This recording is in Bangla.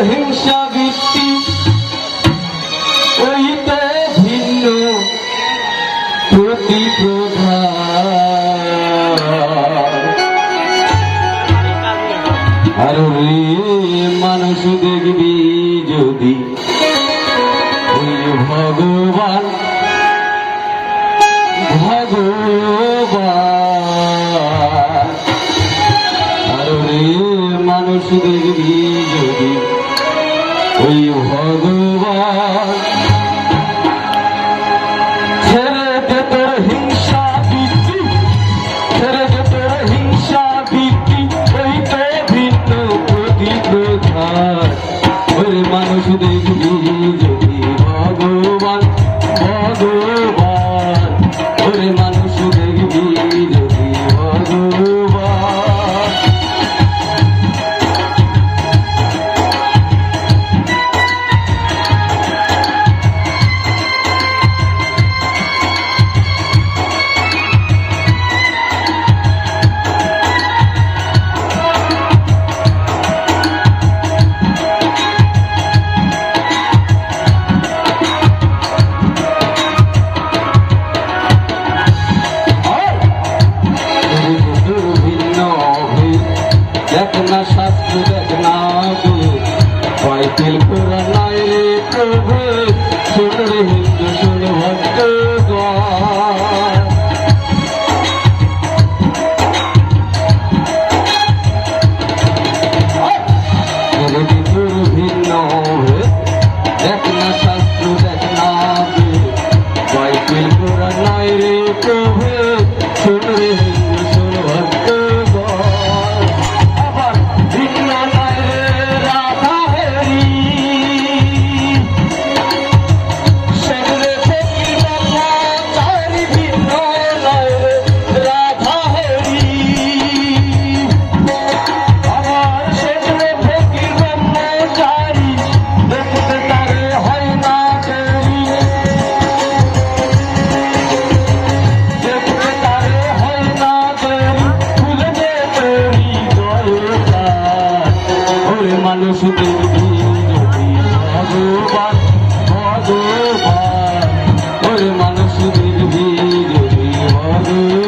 হিংসা বৃত্তি ওইতে ভিন্ন প্রতি আর মানুষ দেখবি যদি ওই ভগবান ভগবান। আর মানুষ দেখবি যদি ভগবান। ছেড়ে দে তোর হিংসা বৃত্তি ছেড়ে দে তোর হিংসা ভগবান ভগবান। মানুষ বাইতুল পুরানায় কবে পুনর হিন্দু সুরভক্ত ভিন্ন দেখ না শাস্ত্র দেখ না বাইতুল পুরানায় কবে ভগবান ভগবান ওই মানুষ দিদি ভগবান